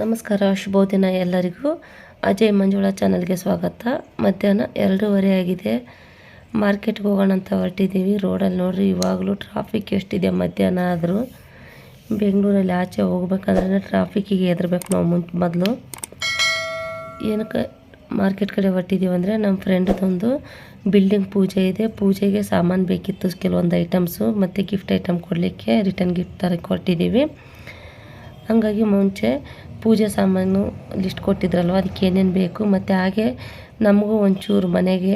ನಮಸ್ಕಾರ, ಶುಭ ಎಲ್ಲರಿಗೂ. ಅಜಯ್ ಮಂಜುಳಾ ಚಾನಲ್ಗೆ ಸ್ವಾಗತ. ಮಧ್ಯಾಹ್ನ ಎರಡೂವರೆ ಆಗಿದೆ. ಮಾರ್ಕೆಟ್ಗೆ ಹೋಗೋಣ ಅಂತ ಹೊರಟಿದ್ದೀವಿ. ರೋಡಲ್ಲಿ ನೋಡ್ರಿ, ಇವಾಗಲೂ ಟ್ರಾಫಿಕ್ ಎಷ್ಟಿದೆ ಮಧ್ಯಾಹ್ನ ಆದರೂ. ಬೆಂಗಳೂರಲ್ಲಿ ಆಚೆ ಹೋಗ್ಬೇಕಂದ್ರೆ ಟ್ರಾಫಿಕ್ಕಿಗೆ ಹೆದರ್ಬೇಕು ನಾವು ಮುಂಚೆ ಮೊದಲು. ಏನಕ್ಕೆ ಮಾರ್ಕೆಟ್ ಕಡೆ ಹೊರಟಿದ್ದೀವಿ ಅಂದರೆ ನಮ್ಮ ಫ್ರೆಂಡ್ದೊಂದು ಬಿಲ್ಡಿಂಗ್ ಪೂಜೆ ಇದೆ. ಪೂಜೆಗೆ ಸಾಮಾನು ಬೇಕಿತ್ತು, ಕೆಲವೊಂದು ಐಟಮ್ಸು ಮತ್ತು ಗಿಫ್ಟ್ ಐಟಮ್ ಕೊಡಲಿಕ್ಕೆ ರಿಟರ್ನ್ ಗಿಫ್ಟ್ ತರಕ್ಕೆ ಕೊಟ್ಟಿದ್ದೀವಿ. ಹಾಗಾಗಿ ಮುಂಚೆ ಪೂಜೆ ಸಾಮಾನು ಲಿಸ್ಟ್ ಕೊಟ್ಟಿದ್ರಲ್ವ, ಅದಕ್ಕೆ ಏನೇನು ಬೇಕು? ಮತ್ತು ಹಾಗೆ ನಮಗೂ ಒಂಚೂರು ಮನೆಗೆ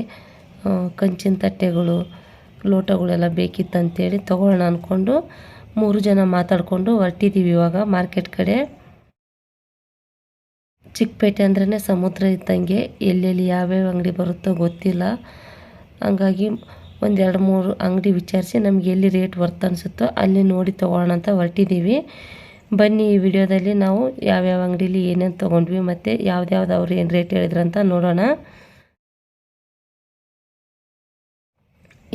ಕಂಚಿನ ತಟ್ಟೆಗಳು, ಲೋಟಗಳೆಲ್ಲ ಬೇಕಿತ್ತಂತೇಳಿ ತೊಗೊಳ್ಳೋಣ ಅಂದ್ಕೊಂಡು ಮೂರು ಜನ ಮಾತಾಡಿಕೊಂಡು ಹೊರಟಿದ್ದೀವಿ ಇವಾಗ ಮಾರ್ಕೆಟ್ ಕಡೆ. ಚಿಕ್ಕಪೇಟೆ ಅಂದ್ರೇ ಸಮುದ್ರ ಇದ್ದಂಗೆ, ಎಲ್ಲೆಲ್ಲಿ ಯಾವ್ಯಾವ ಅಂಗಡಿ ಬರುತ್ತೋ ಗೊತ್ತಿಲ್ಲ. ಹಂಗಾಗಿ ಒಂದೆರಡು ಮೂರು ಅಂಗಡಿ ವಿಚಾರಿಸಿ ನಮ್ಗೆ ಎಲ್ಲಿ ರೇಟ್ ವರ್ತ್ ಅನಿಸುತ್ತೋ ಅಲ್ಲಿ ನೋಡಿ ತೊಗೊಳ್ಳೋಣ ಅಂತ ಹೊರಟಿದ್ದೀವಿ ಬನ್ನಿ ಈ ವಿಡಿಯೋದಲ್ಲಿ ನಾವು ಯಾವ್ಯಾವ ಅಂಗಡೀಲಿ ಏನೇನು ತೊಗೊಂಡ್ವಿ ಮತ್ತು ಯಾವ್ದ್ಯಾವ್ದು ಅವ್ರು ಏನು ರೇಟ್ ಹೇಳಿದ್ರಂತ ನೋಡೋಣ.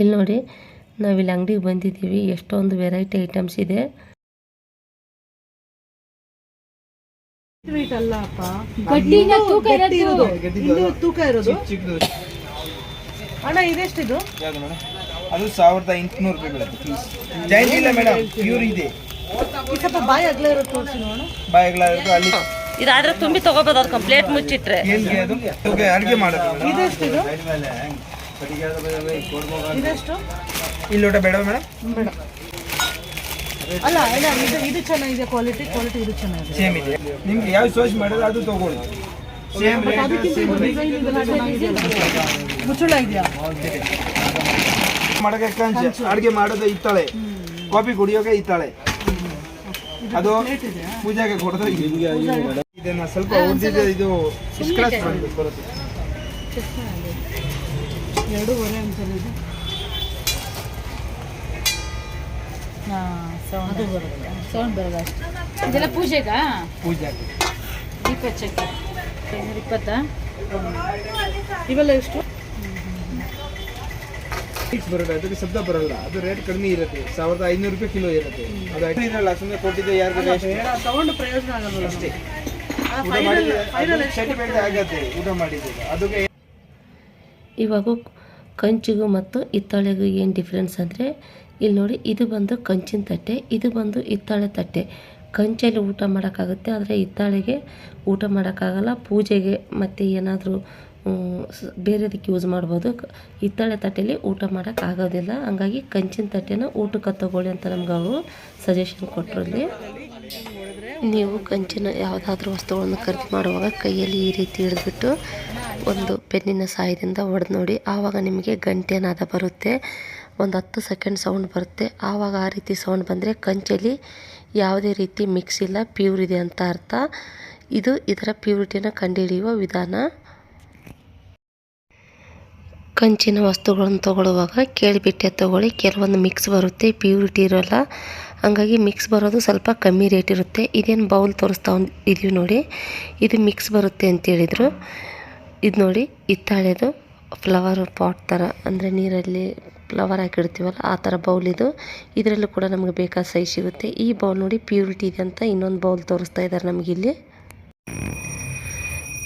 ಇಲ್ಲಿ ನೋಡಿ ನಾವಿಲ್ಲಿ ಅಂಗಡಿಗೆ ಬಂದಿದ್ದೀವಿ. ಎಷ್ಟೊಂದು ವೆರೈಟಿ ಐಟಮ್ಸ್ ಇದೆ. ತೂಕ ಇರೋದು. ಅಣ್ಣ ಇದೆಷ್ಟಿದು? ಅದು ಸಾವಿರದ ಎಂಟುನೂರು ರೂಪಾಯಿ ಬೀಳುತ್ತೆ ಪೀಸ್ ಜೈನ್ ಇಲ್ಲ ಮೇಡಮ್ ಪ್ಯೂರ್ ಇದೆ. ಸ್ವಲ್ಪ ಬಾಯಿ ಅಗ್ಲ ಇರೋದು ತೋರಿಸಿ ನೋಡು ಬಾಯಿಗಳಾದ್ರು ಅಲ್ಲಿ. ಇದಾದ್ರೆ ತುಂಬಿ ತಗೋಬೋದು ಅದು ಕಂಪ್ಲೇಟ್ ಮುಚ್ಚಿಟ್ರೆ. ಏನ್ಗೆ ಅದು? ಅಡುಗೆ ಮಾಡೋದು. ಮೇಡಮ್ ಇದೆಷ್ಟಿದು ಇದೆಷ್ಟು? ಇಲ್ಲಿ ಲೋಟ ಬೇಡ ಮೇಡಮ್? ಬೇಡ. ಅಲ್ಲ ಇಲ್ಲ ಇದು ಇದು ಚೆನ್ನಾಗಿದೆ ಕ್ವಾಲಿಟಿ ಕ್ವಾಲಿಟಿ ಇದು ಚೆನ್ನಾಗಿದೆ. ಸೇಮ್ ಇದೆ. ನಿಮ್ಗೆ ಯಾವ ಸೋಚ್ ಮಾಡೋದು ಅದು ತಗೊಳ್ಳಿ. ಸೇಮ್ ರೇಟ್ ಸೇಮ್ ಡಿಸೈನ್ ಇದೆಲ್ಲ ಚೆನ್ನಾಗಿದೆಯಲ್ಲ ಮುಚ್ಚಳ ಇದೆಯಾ? ಕಂಚ. ಅಡುಗೆ ಮಾಡೋದು ಇತ್ತಾಳೆ. ಕಾಫಿ ಕುಡಿಯೋಕೆ ಇತ್ತಾಳೆ. ಅದು ಪೂಜೆಗೆ ಕೊಡೋದು ಇದನ್ನ ಸ್ವಲ್ಪ ಇದು ಸ್ಕ್ರಾಚ್ ಮಾಡ್ಬೇಕು ಬರುತ್ತೆ. ಎರಡೂವರೆ ಅಂತಾನೆ ಇದೆ ಸೌಂಡ್ ಬರುತ್ತೆ. ಸೌಂಡ್ ಬರೋದು ಅಷ್ಟೇ. ಇದೆಲ್ಲ ಪೂಜೆಗಾ? ಪೂಜೆಗೆ ದೀಪ ಚಕ್ಕೆ ಇಪ್ಪತ್ತಾ ಇವೆಲ್ಲ ಎಷ್ಟು? ಫಿಕ್ಸ್ ಬರೋಲ್ಲ ಅದಕ್ಕೆ ಶಬ್ದ ಬರಲ್ಲ. ಅದು ರೇಟ್ ಕಡಿಮೆ ಇರುತ್ತೆ. ಸಾವಿರದ ಐನೂರು ರೂಪಾಯಿ ಕಿಲೋ ಇರುತ್ತೆ. ಅದು ಸುಮ್ಮನೆ ಕೊಟ್ಟಿದ್ದೆ ಯಾರಿಗೂ ಅಷ್ಟೇ ತಗೊಂಡು ಪ್ರಯೋಜನ ಆಗಲ್ಲ. ಅಷ್ಟೇ. ಸೆಂಟಿಮೆಂಟ್ ಆಗತ್ತೆ. ಊಟ ಅದಕ್ಕೆ ಇವಾಗ ಕಂಚಿಗೂ ಮತ್ತು ಹಿತ್ತಾಳೆಗೂ ಏನು ಡಿಫ್ರೆನ್ಸ್ ಅಂದರೆ ಇಲ್ಲಿ ನೋಡಿ ಇದು ಬಂದು ಕಂಚಿನ ತಟ್ಟೆ ಇದು ಬಂದು ಹಿತ್ತಾಳೆ ತಟ್ಟೆ. ಕಂಚಲ್ಲಿ ಊಟ ಮಾಡೋಕ್ಕಾಗುತ್ತೆ ಆದರೆ ಹಿತ್ತಾಳೆಗೆ ಊಟ ಮಾಡೋಕ್ಕಾಗಲ್ಲ ಪೂಜೆಗೆ ಮತ್ತು ಏನಾದರೂ ಬೇರೆದಕ್ಕೆ ಯೂಸ್ ಮಾಡ್ಬೋದು. ಹಿತ್ತಾಳೆ ತಟ್ಟೆಯಲ್ಲಿ ಊಟ ಮಾಡೋಕ್ಕಾಗೋದಿಲ್ಲ ಹಂಗಾಗಿ ಕಂಚಿನ ತಟ್ಟೆನ ಊಟಕ್ಕೆ ತಗೊಳ್ಳಿ ಅಂತ ನಮ್ಗೆ ಅವರು ಸಜೆಷನ್ ಕೊಟ್ಟರು ಅಲ್ಲಿ. ನೀವು ಕಂಚಿನ ಯಾವುದಾದ್ರೂ ವಸ್ತುಗಳನ್ನು ಖರೀದಿ ಮಾಡುವಾಗ ಕೈಯಲ್ಲಿ ಈ ರೀತಿ ಹಿಡಿದ್ಬಿಟ್ಟು ಒಂದು ಪೆನ್ನಿನ ಸಹಾಯದಿಂದ ಹೊಡೆದು ನೋಡಿ. ಆವಾಗ ನಿಮಗೆ ಗಂಟೆ ನಾದ ಬರುತ್ತೆ. ಒಂದು ಹತ್ತು ಸೆಕೆಂಡ್ ಸೌಂಡ್ ಬರುತ್ತೆ. ಆವಾಗ ಆ ರೀತಿ ಸೌಂಡ್ ಬಂದರೆ ಕಂಚಲ್ಲಿ ಯಾವುದೇ ರೀತಿ ಮಿಕ್ಸ್ ಇಲ್ಲ ಪ್ಯೂರ್ ಇದೆ ಅಂತ ಅರ್ಥ. ಇದು ಇದರ ಪ್ಯೂರಿಟಿನ ಕಂಡುಹಿಡಿಯುವ ವಿಧಾನ. ಕಂಚಿನ ವಸ್ತುಗಳನ್ನು ತೊಗೊಳ್ಳುವಾಗ ಕೇಳಿಬಿಟ್ಟೆ ತಗೊಳ್ಳಿ. ಕೆಲವೊಂದು ಮಿಕ್ಸ್ ಬರುತ್ತೆ ಪ್ಯೂರಿಟಿ ಇರೋಲ್ಲ. ಹಂಗಾಗಿ ಮಿಕ್ಸ್ ಬರೋದು ಸ್ವಲ್ಪ ಕಮ್ಮಿ ರೇಟ್ ಇರುತ್ತೆ. ಇದೇನು ಬೌಲ್ ತೋರಿಸ್ತಾ ಇದೀವಿ ನೋಡಿ. ಇದು ಮಿಕ್ಸ್ ಬರುತ್ತೆ ಅಂತೇಳಿದರು ಇದು ನೋಡಿ, ಹಿತ್ತಾಳೆದು ಫ್ಲವರ್ ಪಾಟ್ ಥರ ಅಂದರೆ ನೀರಲ್ಲಿ ಫ್ಲವರ್ ಹಾಕಿಡ್ತೀವಲ್ಲ, ಆ ಥರ ಬೌಲ್ ಇದು. ಇದರಲ್ಲೂ ಕೂಡ ನಮಗೆ ಬೇಕಾದ ಸೈಜ್ ಸಿಗುತ್ತೆ. ಈ ಬೌಲ್ ನೋಡಿ ಪ್ಯೂರಿಟಿ ಇದೆ ಅಂತ ಇನ್ನೊಂದು ಬೌಲ್ ತೋರಿಸ್ತಾ ಇದ್ದಾರೆ ನಮಗಿಲ್ಲಿ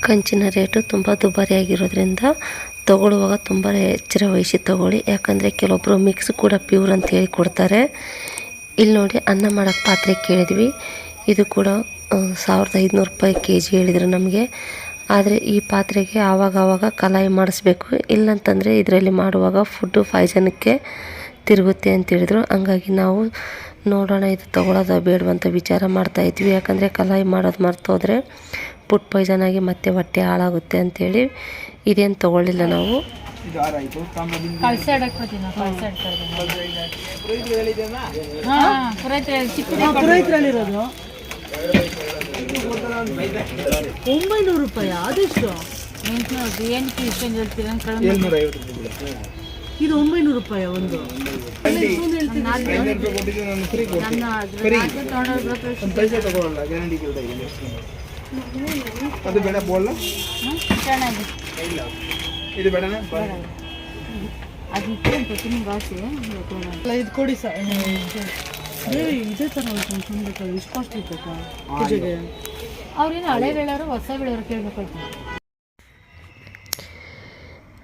ಕಂಚಿನ ರೇಟು ತುಂಬ ದುಬಾರಿಯಾಗಿರೋದ್ರಿಂದ ತಗೊಳ್ಳುವಾಗ ತುಂಬ ಎಚ್ಚರ ವಹಿಸಿ ತಗೊಳ್ಳಿ. ಯಾಕಂದರೆ ಕೆಲವೊಬ್ಬರು ಮಿಕ್ಸ್ ಕೂಡ ಪ್ಯೂರ್ ಅಂತ ಹೇಳಿ ಕೊಡ್ತಾರೆ. ಇಲ್ಲಿ ನೋಡಿ ಅನ್ನ ಮಾಡೋಕ್ಕೆ ಪಾತ್ರೆ ಕೇಳಿದ್ವಿ. ಇದು ಕೂಡ ಸಾವಿರದ ಐದುನೂರು ರೂಪಾಯಿ ಕೆ ಜಿ ಹೇಳಿದರು ನಮಗೆ. ಆದರೆ ಈ ಪಾತ್ರೆಗೆ ಆವಾಗ ಆವಾಗ ಕಲಾಯಿ ಮಾಡಿಸ್ಬೇಕು. ಇಲ್ಲಂತಂದರೆ ಇದರಲ್ಲಿ ಮಾಡುವಾಗ ಫುಡ್ಡು ಜನಕ್ಕೆ ತಿರುಗುತ್ತೆ ಅಂತ ಹೇಳಿದ್ರು. ಹಂಗಾಗಿ ನಾವು ನೋಡೋಣ, ಇದು ತೊಗೊಳೋದು ಬೇಡವಂತ ವಿಚಾರ ಮಾಡ್ತಾ ಇದ್ವಿ. ಯಾಕಂದರೆ ಕಲಾಯಿ ಮಾಡೋದು ಮರ್ತೋದ್ರೆ ಫುಡ್ ಪಾಯ್ಸನ್ ಆಗಿ ಮತ್ತೆ ಹೊಟ್ಟೆ ಹಾಳಾಗುತ್ತೆ ಅಂತೇಳಿ ಇದೇನು ತೊಗೊಳ್ಳಿಲ್ಲ ನಾವು. ಒಂಬೈನೂರು ರೂಪಾಯಿ? ಅದೆಷ್ಟು? ಎಂಟ್ನೂರು ಏನಕ್ಕೆ ಇಷ್ಟೊಂದು ಹೇಳ್ತೀರ? ಇದು ಒಂಬೈನೂರು ರೂಪಾಯಿ ಒಂದು? ಅದು ಬೇಡ ಬೋಲ್ಲ ಹ್ಮ್, ಚೆನ್ನಾಗಿದೆ ಇದು ಬೇಡನಾ? ಅದು ಇತ್ತು ಅಂತ ತಿನ್ನಿ ಬಾಸಿ ಅಲ್ಲ, ಇದು ಕೊಡಿ ಸರ್. ಏ ಇದೇ ಥರ ಉಂಟು ತುಂಬಬೇಕಾ ಇಷ್ಟು ಕಾಸ್ಟ್ಲಿ ಬೇಕಾ ಪೂಜೆಗೆ? ಅವ್ರೇನು ಹಳೆ ಬೆಳೆಯವರು ಹೊಸ ಬೆಳೆಯವರು ಕೇಳ್ಬೇಕಾಯ್ತು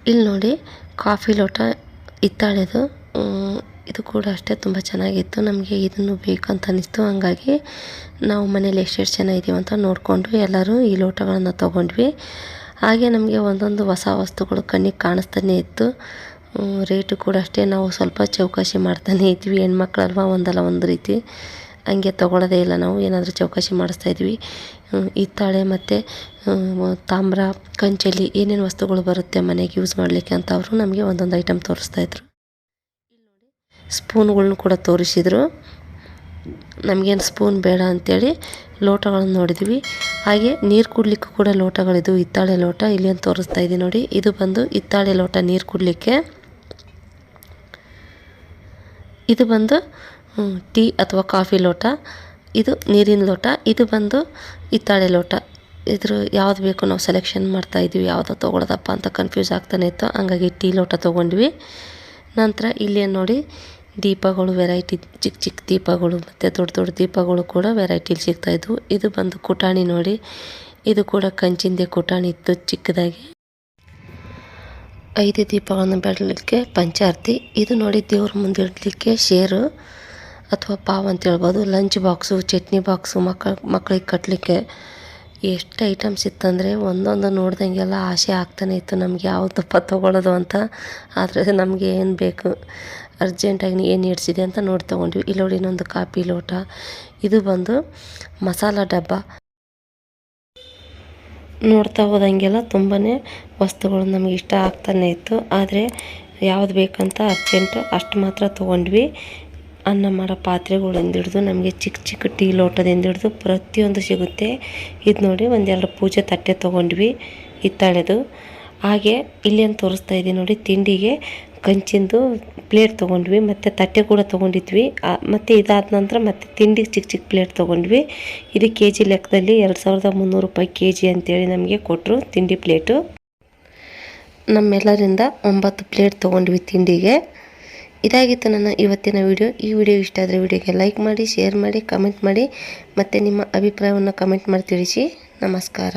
ಇಲ್ಲಿ ನೋಡಿ ಕಾಫಿ ಲೋಟ ಇತ್ತಾಳೆದು ಇದು ಕೂಡ ಅಷ್ಟೇ ತುಂಬ ಚೆನ್ನಾಗಿತ್ತು. ನಮಗೆ ಇದನ್ನು ಬೇಕಂತ ಅನ್ನಿಸ್ತು ಹಂಗಾಗಿ ನಾವು ಮನೇಲಿ ಎಷ್ಟೆಷ್ಟು ಜನ ಇದ್ದೀವಿ ಅಂತ ನೋಡಿಕೊಂಡು ಎಲ್ಲರೂ ಈ ಲೋಟಗಳನ್ನು ತೊಗೊಂಡ್ವಿ. ಹಾಗೆ ನಮಗೆ ಒಂದೊಂದು ಹೊಸ ವಸ್ತುಗಳು ಕಣ್ಣಿಗೆ ಕಾಣಿಸ್ತಾನೆ ಇತ್ತು. ರೇಟು ಕೂಡ ಅಷ್ಟೇ. ನಾವು ಸ್ವಲ್ಪ ಚೌಕಾಶಿ ಮಾಡ್ತಾನೆ ಇದ್ವಿ. ಹೆಣ್ಮಕ್ಳಲ್ವ ಒಂದಲ್ಲ ಒಂದು ರೀತಿ. ಹಂಗೆ ತೊಗೊಳ್ಳೋದೇ ಇಲ್ಲ ನಾವು. ಏನಾದರೂ ಚೌಕಾಶಿ ಮಾಡಿಸ್ತಾ ಇದ್ವಿ. ಹಿತ್ತಾಳೆ ಮತ್ತು ತಾಮ್ರ, ಕಂಚಲಿ ಏನೇನು ವಸ್ತುಗಳು ಬರುತ್ತೆ ಮನೆಗೆ ಯೂಸ್ ಮಾಡಲಿಕ್ಕೆ ಅಂತ ಅವರು ನಮಗೆ ಒಂದೊಂದು ಐಟಮ್ ತೋರಿಸ್ತಾಯಿದ್ರು ಸ್ಪೂನ್ಗಳ್ನು ಕೂಡ ತೋರಿಸಿದರು. ನಮಗೇನು ಸ್ಪೂನ್ ಬೇಡ ಅಂಥೇಳಿ ಲೋಟಗಳನ್ನು ನೋಡಿದ್ವಿ. ಹಾಗೆ ನೀರು ಕುಡ್ಲಿಕ್ಕೂ ಕೂಡ ಲೋಟಗಳಿದು, ಹಿತ್ತಾಳೆ ಲೋಟ ಇಲ್ಲಿ ಅಂತ ತೋರಿಸ್ತಾ ಇದ್ದೀನಿ ನೋಡಿ. ಇದು ಬಂದು ಹಿತ್ತಾಳೆ ಲೋಟ ನೀರು ಕುಡಲಿಕ್ಕೆ. ಇದು ಬಂದು ಟೀ ಅಥವಾ ಕಾಫಿ ಲೋಟ. ಇದು ನೀರಿನ ಲೋಟ. ಇದು ಬಂದು ಹಿತ್ತಾಳೆ ಲೋಟ. ಇದ್ರ ಯಾವ್ದು ಬೇಕು ನಾವು ಸೆಲೆಕ್ಷನ್ ಮಾಡ್ತಾ ಇದೀವಿ ಯಾವುದು ತೊಗೊಳೋದಪ್ಪ ಅಂತ ಕನ್ಫ್ಯೂಸ್ ಆಗ್ತಾನೆ ಇತ್ತು. ಹಂಗಾಗಿ ಟೀ ಲೋಟ ತೊಗೊಂಡ್ವಿ. ನಂತರ ಇಲ್ಲಿ ನೋಡಿ ದೀಪಗಳು ವೆರೈಟಿ ಚಿಕ್ಕ ಚಿಕ್ಕ ದೀಪಗಳು ಮತ್ತು ದೊಡ್ಡ ದೊಡ್ಡ ದೀಪಗಳು ಕೂಡ ವೆರೈಟಿಲಿ ಸಿಗ್ತಾಯಿದ್ವು ಇದು ಬಂದು ಕುಟಾಣಿ ನೋಡಿ. ಇದು ಕೂಡ ಕಂಚಿಂದೆ ಕುಟಾಣಿ ಇತ್ತು ಚಿಕ್ಕದಾಗಿ. ಐದು ದೀಪಗಳನ್ನು ಬೆಳಲಿಕ್ಕೆ ಪಂಚಾರ್ತಿ. ಇದು ನೋಡಿ ದೇವ್ರ ಮುಂದೆ ಇಡಲಿಕ್ಕೆ ಶೇರು ಅಥವಾ ಪಾವ್ ಅಂತ ಹೇಳ್ಬೋದು. ಲಂಚ್ ಬಾಕ್ಸು, ಚಟ್ನಿ ಬಾಕ್ಸು ಮಕ್ಕಳ ಮಕ್ಕಳಿಗೆ ಕಟ್ಟಲಿಕ್ಕೆ ಎಷ್ಟು ಐಟಮ್ಸ್ ಇತ್ತಂದರೆ ಒಂದೊಂದು ನೋಡ್ದಂಗೆಲ್ಲ ಆಸೆ ಆಗ್ತಾನೆ ಇತ್ತು. ನಮ್ಗೆ ಯಾವುದಪ್ಪ ತೊಗೊಳ್ಳೋದು ಅಂತ. ಆದರೆ ನಮಗೆ ಏನು ಬೇಕು? ಅರ್ಜೆಂಟಾಗಿ ಏನು ನೀಡ್ಸಿದೆ ಅಂತ ನೋಡಿ ತೊಗೊಂಡ್ವಿ. ಇಲ್ಲಿ ನೋಡಿ ಇನ್ನೊಂದು ಕಾಪಿ ಲೋಟ. ಇದು ಬಂದು ಮಸಾಲ ಡಬ್ಬ. ನೋಡ್ತಾ ಹೋದಂಗೆಲ್ಲ ತುಂಬಾ ವಸ್ತುಗಳು ನಮಗೆ ಇಷ್ಟ ಆಗ್ತಾನೆ ಇತ್ತು. ಆದರೆ ಯಾವ್ದು ಬೇಕಂತ ಅರ್ಜೆಂಟ್ ಅಷ್ಟು ಮಾತ್ರ ತೊಗೊಂಡ್ವಿ. ಅನ್ನ ಮಾಡೋ ಪಾತ್ರೆಗಳಿಂದ ಹಿಡಿದು ನಮಗೆ ಚಿಕ್ಕ ಚಿಕ್ಕ ಟೀ ಲೋಟದಿಂದ ಹಿಡಿದು ಪ್ರತಿಯೊಂದು ಸಿಗುತ್ತೆ. ಇದು ನೋಡಿ ಒಂದೆರಡು ಪೂಜೆ ತಟ್ಟೆ ತೊಗೊಂಡ್ವಿ. ಹಿತ್ತಾಳೆದು. ಹಾಗೆ ಇಲ್ಲಿ ಅಂತ ತೋರಿಸ್ತಾ ಇದ್ದೀನಿ ನೋಡಿ ತಿಂಡಿಗೆ. ಕಂಚಿಂದು ಪ್ಲೇಟ್ ತೊಗೊಂಡ್ವಿ, ಮತ್ತು ತಟ್ಟೆ ಕೂಡ ತೊಗೊಂಡಿದ್ವಿ. ಮತ್ತು ಇದಾದ ನಂತರ ಮತ್ತೆ ತಿಂಡಿಗೆ ಚಿಕ್ಕ ಚಿಕ್ಕ ಪ್ಲೇಟ್ ತೊಗೊಂಡ್ವಿ. ಇದು ಕೆ ಜಿ ಲೆಕ್ಕದಲ್ಲಿ ಎರಡು ಸಾವಿರದ ಮುನ್ನೂರು ರೂಪಾಯಿ ಕೆ ಜಿ ಅಂತೇಳಿ ನಮಗೆ ಕೊಟ್ಟರು ತಿಂಡಿ ಪ್ಲೇಟು ನಮ್ಮೆಲ್ಲರಿಂದ ಒಂಬತ್ತು ಪ್ಲೇಟ್ ತೊಗೊಂಡ್ವಿ ತಿಂಡಿಗೆ. ಇದಾಗಿತ್ತು ನನ್ನ ಇವತ್ತಿನ ವಿಡಿಯೋ ಈ ವಿಡಿಯೋ ಇಷ್ಟ ಆದರೆ ವಿಡಿಯೋಗೆ ಲೈಕ್ ಮಾಡಿ ಶೇರ್ ಮಾಡಿ ಕಮೆಂಟ್ ಮಾಡಿ, ಮತ್ತು ನಿಮ್ಮ ಅಭಿಪ್ರಾಯವನ್ನು ಕಮೆಂಟ್ ಮಾಡಿ ತಿಳಿಸಿ. ನಮಸ್ಕಾರ.